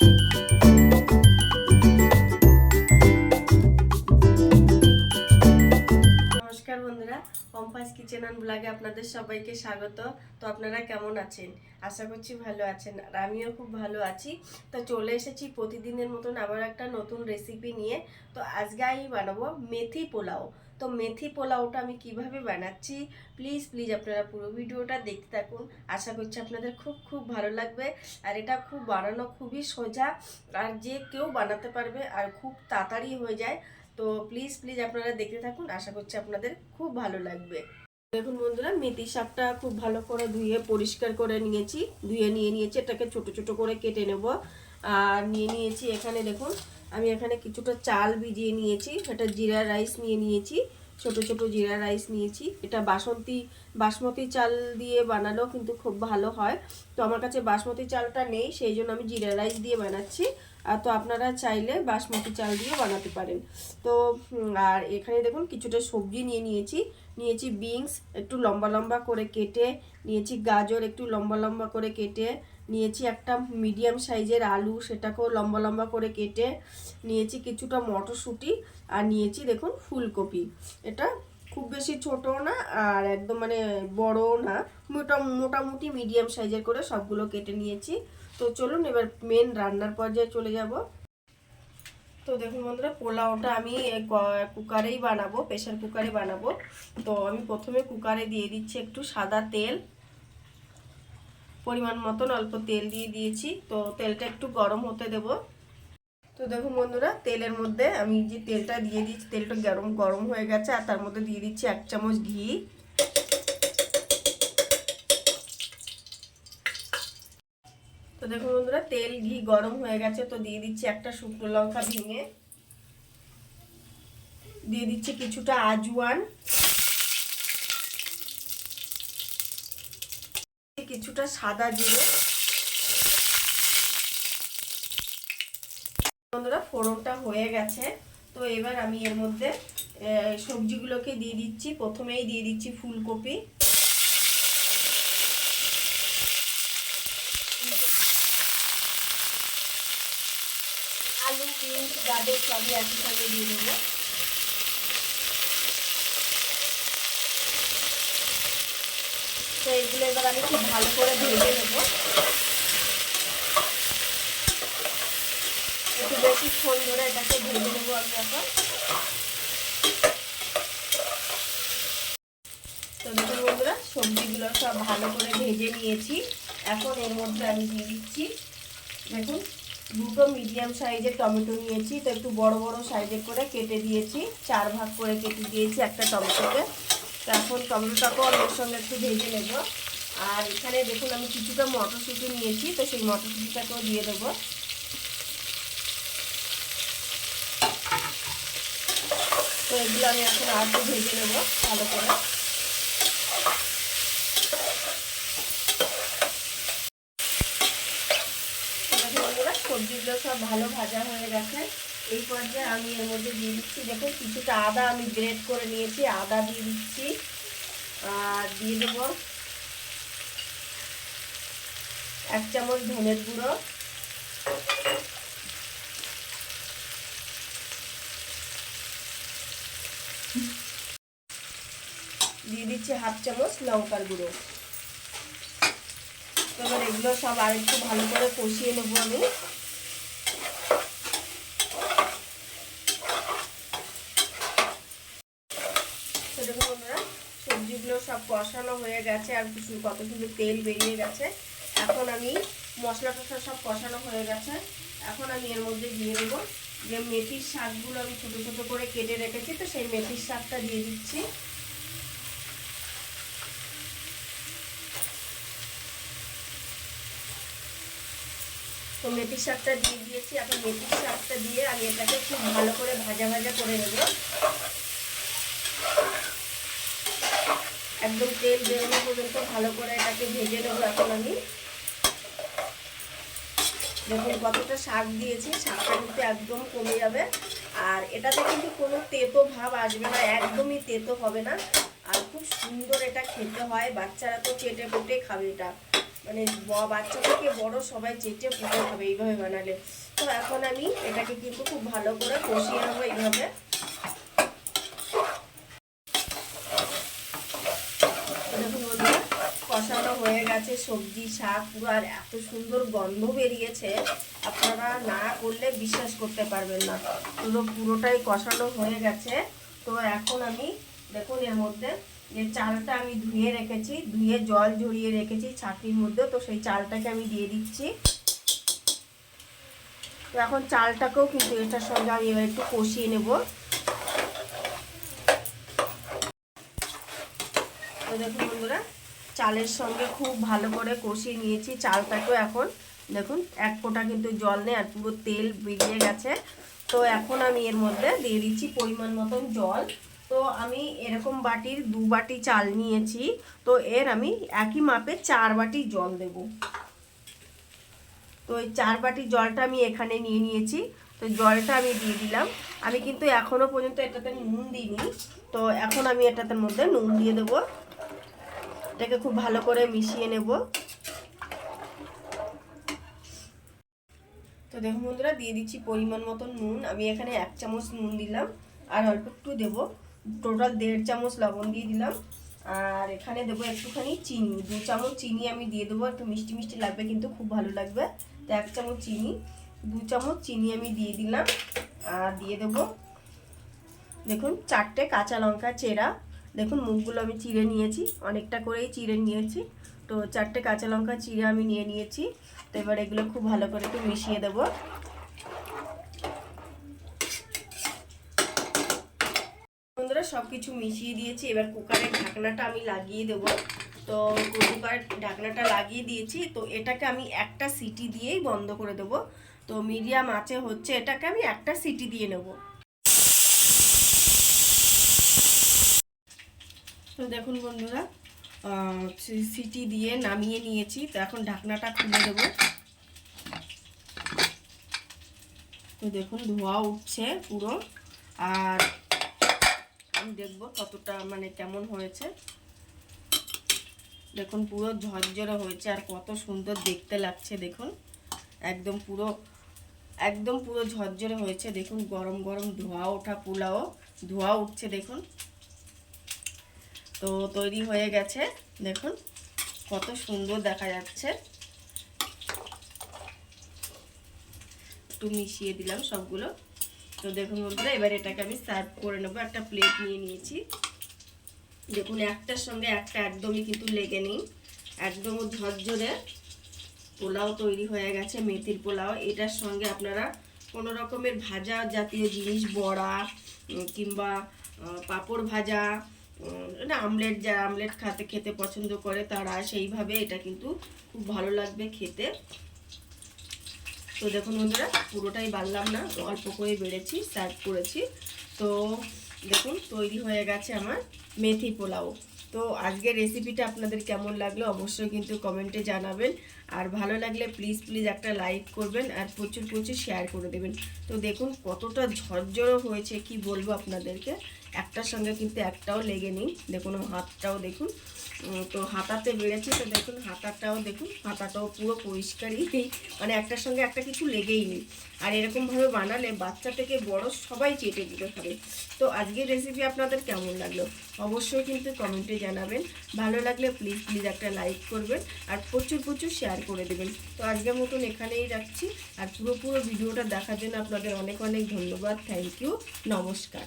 নমস্কার অ্যান্ড ব্লগে আপনাদের সবাইকে স্বাগত। তো আপনারা কেমন আছেন? আশা করছি ভালো আছেন আর আমিও খুব ভালো আছি। তো চলে এসেছি প্রতিদিনের মতন আবার একটা নতুন রেসিপি নিয়ে। তো আজকে আমি বানাবো মেথি পোলাও। তো মেথি পোলাওটা আমি কীভাবে বানাচ্ছি? প্লিজ প্লিজ আপনারা পুরো ভিডিওটা দেখতে থাকুন। আশা করছি আপনাদের খুব খুব ভালো লাগবে। আর এটা খুব বানানো খুবই সোজা। আর যে কেউ বানাতে পারবে আর খুব তাড়াতাড়ি হয়ে যায়। তো প্লিজ প্লিজ আপনারা দেখতে থাকুন। আশা করছি আপনাদের খুব ভালো লাগবে। দেখুন বন্ধুরা, মেথি শাকটা খুব ভালো করে ধুয়ে পরিষ্কার করে নিয়েছি। ধুয়ে নিয়ে নিয়েছি, এটাকে ছোট ছোট করে কেটে নেব। আর নিয়ে নিয়েছি এখানে দেখুন, আমি এখানে কিছুটা চাল ভিজিয়ে নিয়েছি এটা জিরা রাইস নিয়ে নিয়েছি, ছোট ছোট জিরা রাইস নিয়েছি। এটা বাসন্তী, বাসমতি চাল দিয়ে বানালেও কিন্তু খুব ভালো হয়। তো আমার কাছে বাসমতি চালটা নেই, সেই জন্য আমি জিরা রাইস দিয়ে বানাচ্ছি। আর তো আপনারা চাইলে বাসমতি চাল দিয়ে বানাতে পারেন। তো আর এখানে দেখুন, কিছুটা সবজি নিয়ে নিয়েছি। নিয়েছি বিনস, একটু লম্বা লম্বা করে কেটে নিয়েছি গাজর, একটু লম্বা লম্বা করে কেটে নিয়েছি একটা মিডিয়াম সাইজের আলু, সেটাকেও লম্বা লম্বা করে কেটে নিয়েছি কিছুটা মটরশুঁটি আর নিয়েছি দেখুন ফুলকপি। এটা খুব বেশি ছোটও না আর একদম মানে বড়ও না, মোটা, মোটামুটি মিডিয়াম সাইজের করে সবগুলো কেটে নিয়েছি। তো চলুন এবার মেন রান্নার পর্যায়ে চলে যাব। তো দেখুন বন্ধুরা, পোলাওটা আমি কুকারেই বানাবো প্রেশার কুকারে বানাবো। তো আমি প্রথমে কুকারে দিয়ে দিচ্ছি একটু সাদা তেল। পরিমাণ মতন অল্প তেল দিয়ে দিয়েছি। তো তেলটা একটু গরম হতে দেব। তো দেখুন বন্ধুরা, তেলের মধ্যে আমি যে তেলটা দিয়ে দিচ্ছি তেলটা গরম গরম হয়ে গেছে, আর তার মধ্যে দিয়ে দিচ্ছি এক চামচ ঘি। দেখুন বন্ধুরা, তেল ঘি গরম হয়ে গেছে, তো দিয়ে দিচ্ছি একটা শুকনো লঙ্কা ভেঙে। দিয়ে দিচ্ছি কিছুটা আজওয়ান। কিছুটা সাদা জিরে। বন্ধুরা, ফোড়নটা হয়ে গেছে। তো এবার আমি এর মধ্যে সবজিগুলোকে দিয়ে দিচ্ছি। প্রথমেই দিয়ে দিচ্ছি ফুলকপি আলু বিনস গাজর সবই একই সঙ্গে দিয়ে দেবো। তো এগুলো এবার আমি খুব ভালো করে ভেজে নেব। একটু বেশিক্ষণ ধরে এটাকে ভেজে নেব আমি এখন। সবজিগুলো সব ভালো করে ভেজে নিয়েছি। এখন এর মধ্যে আমি দিয়ে দিচ্ছি। দেখুন দুটো মিডিয়াম সাইজের টমেটো নিয়েছি, তো একটু বড় বড় সাইজে করে কেটে দিয়েছি। চার ভাগ করে কেটে দিয়েছি একটা টমেটোকে। তো এখন টমেটোটাকেও এর সঙ্গে একটু ভেজে নেব। আর এখানে দেখুন, আমি কিছুটা মটরশুঁটি নিয়েছি, তো সেই মটরশুঁটিটাকেও দিয়ে দেবো। তো এগুলো আমি এখন আর ভেজে নেব ভালো করে দেখুন বন্ধুরা, সবজিগুলো সব ভালো ভাজা হয়ে গেছে। এই পর্যায়ে আমি এর মধ্যে দিয়ে দিচ্ছি দেখুন কিছুটা আদা আমি গ্রেট করে নিয়েছি, আদা দিয়ে দিচ্ছি। আর দিয়ে দেবো এক চামচ ধনের গুঁড়ো। দিয়ে দিচ্ছি হাফ চামচ লঙ্কার গুঁড়ো। এবার এগুলো সব আরেকটু ভালো করে কষিয়ে নেব আমি। তো দেখুন বন্ধুরা সবজিগুলো সব কষানো হয়ে গেছে আর কিছু কত সুন্দর তেল বেরিয়ে গেছে। এখন আমি মশলা টশলা সব কষানো হয়ে গেছে। এখন আমি এর মধ্যে দিয়ে দেবো যে মেথির শাকগুলো আমি ছোটো ছোটো করে কেটে রেখেছি, তো সেই মেথির শাকটা দিয়ে দিচ্ছি। তো মেথির শাকটা দিয়ে দিয়েছি। এখন মেথির শাকটা দিয়ে আমি এটাকে খুব ভালো করে ভাজা ভাজা করে নেব। একদম তেল বেরোনো পর্যন্ত ভালো করে এটাকে ভেজে নেব এখন আমি। দেখুন কতটা শাক দিয়েছি, শাকটা কিন্তু একদম কমে যাবে। আর এটাতে কিন্তু কোনো তেতো ভাব আসবে না, একদমই তেতো হবে না। আর খুব সুন্দর এটা খেতে হয়, বাচ্চারা তো চেটে পুটে খাবে এটা। মানে বাচ্চা থেকে বড় সবাই চেটে পুটে খাবে এইভাবে বানালে। তো এখন আমি এটাকে কিন্তু খুব ভালো করে কষিয়ে নেব এইভাবে দেখুন বন্ধুরা গেছে সবজি, শাক, পুরো আর এত সুন্দর গন্ধ বেরিয়েছে। আপনারা না করলে বিশ্বাস করতে পারবেন না। পুরো, পুরোটাই কষানো হয়ে গেছে। তো এখন আমি, দেখুন এর মধ্যে, যে চালটা আমি ধুয়ে রেখেছি, ধুয়ে জল ঝরিয়ে রেখেছি ছাঁকির মধ্যে, তো সেই চালটাকে আমি দিয়ে দিচ্ছি। তো এখন চালটাকেও কিন্তু এটার সঙ্গে আমি এবার একটু কষিয়ে নেব। দেখুন বন্ধুরা চালের সঙ্গে খুব ভালো করে কষিয়ে নিয়েছি। চালটাকেও এখন, দেখুন, এক ফোঁটা কিন্তু জল নেই আর পুরো তেল বেরিয়ে গেছে। তো এখন আমি এর মধ্যে দিয়ে দিচ্ছি পরিমাণ মতন জল। তো আমি এরকম বাটির দু বাটি চাল নিয়েছি। তো এর আমি একই মাপে চার বাটি জল দেব। তো এই চার বাটি জলটা আমি এখানে নিয়ে নিয়েছি। তো জলটা আমি দিয়ে দিলাম। আমি কিন্তু এখনও পর্যন্ত এটাতে নুন দিইনি। তো এখন আমি এটাতে মধ্যে নুন দিয়ে দেবো। এটাকে খুব ভালো করে মিশিয়ে নেব। তো দেখুন বন্ধুরা, দিয়ে দিচ্ছি পরিমাণ মতন নুন। আমি এখানে এক চামচ নুন দিলাম, আর অল্প একটু দেবো। টোটাল দেড় চামচ লবণ দিয়ে দিলাম। আর এখানে দেবো একটুখানি চিনি। দু চামচ চিনি আমি দিয়ে দেবো। একটু মিষ্টি মিষ্টি লাগবে, কিন্তু খুব ভালো লাগবে। তো এক চামচ চিনি, দু চামচ চিনি আমি দিয়ে দিলাম। আর দিয়ে দেবো, দেখুন, চারটে কাঁচা লঙ্কা চেরা। দেখুন, মুখগুলো আমি চিড়ে নিয়েছি, অনেকটা করেই চিড়ে নিয়েছি। তো চারটে কাঁচা লঙ্কা চিড়ে আমি নিয়ে নিয়েছি। তো এবার এগুলো খুব ভালো করে একটু মিশিয়ে দেবো। বন্ধুরা সব কিছু মিশিয়ে দিয়েছি। এবার কুকারের ঢাকনাটা আমি লাগিয়ে দেব। তো কুকার ঢাকনাটা লাগিয়ে দিয়েছি। তো এটাকে আমি একটা সিটি দিয়েই বন্ধ করে দেব। তো মিডিয়াম আঁচে হচ্ছে এটাকে আমি একটা সিটি দিয়ে নেব। তো দেখুন বন্ধুরা সিটি দিয়ে নামিয়ে নিয়েছি। তো এখন ঢাকনাটা খুলে দেবো। তো দেখুন, ধোয়া উঠছে পুরো। আর আমি দেখব কতটা মানে কেমন হয়েছে। দেখুন, পুরো ঝরঝরে হয়েছে আর কত সুন্দর দেখতে লাগছে, দেখুন। একদম পুরো একদম পুরো ঝরঝরে হয়েছে। দেখুন, গরম গরম ধোয়া ওঠা পোলাও। ধোয়া উঠছে, দেখুন। তো তৈরি হয়ে গেছে। দেখুন, কত সুন্দর দেখা যাচ্ছে। একটু মিশিয়ে দিলাম সবগুলো। তো দেখুন বন্ধুরা, এবার এটাকে আমি সার্ভ করে নেব। একটা প্লেট নিয়ে নিয়েছি। দেখুন, একটার সঙ্গে একটা একদমই কিন্তু লেগে নেই। একদম ঝরঝরে পোলাও তৈরি হয়ে গেছে, মেথির পোলাও। এটার সঙ্গে আপনারা কোনো রকমের ভাজা জাতীয় জিনিস, বড়া কিংবা পাঁপড় ভাজা না, আমলেট যারা আমলেট খাতে, খেতে পছন্দ করে তারা সেইভাবে এটা কিন্তু খুব ভালো লাগবে খেতে। তো দেখুন বন্ধুরা, পুরোটাই বাড়লাম না অল্প করে বেড়েছি স্টার্ট করেছি। তো দেখুন, তৈরি হয়ে গেছে আমার মেথি পোলাও। তো আজকে রেসিপিটা আপনাদের কেমন লাগল অবশ্যই কিন্তু কমেন্টে জানাবেন। আর ভালো লাগলে প্লিজ প্লিজ একটা লাইক করবেন আর প্রচুর প্রচুর শেয়ার করে দেবেন। তো দেখুন কতটা ঝরঝরো হয়েছে, কি বলব আপনাদেরকে? একটার সঙ্গে কিন্তু একটাও লেগে নেই। দেখুন হাতটাও দেখুন তো হাতাতে বেড়েছে, তো দেখুন হাতাটাও দেখুন হাতাটাও পুরো পরিষ্কারই। নেই মানে একটার সঙ্গে একটা কিছু লেগেই নেই। আর এরকমভাবে বানালে বাচ্চা থেকে বড় সবাই চেটে দিতে পারে। তো আজকের রেসিপি আপনাদের কেমন লাগল? অবশ্যই কিন্তু কমেন্টে জানাবেন। ভালো লাগলে প্লিজ প্লিজ একটা লাইক করবেন আর প্রচুর প্রচুর শেয়ার করে দেবেন। তো আজকের মতন এখানেই রাখছি। আর পুরো পুরো ভিডিওটা দেখার জন্য আপনাদের অনেক অনেক ধন্যবাদ। থ্যাংক ইউ নমস্কার।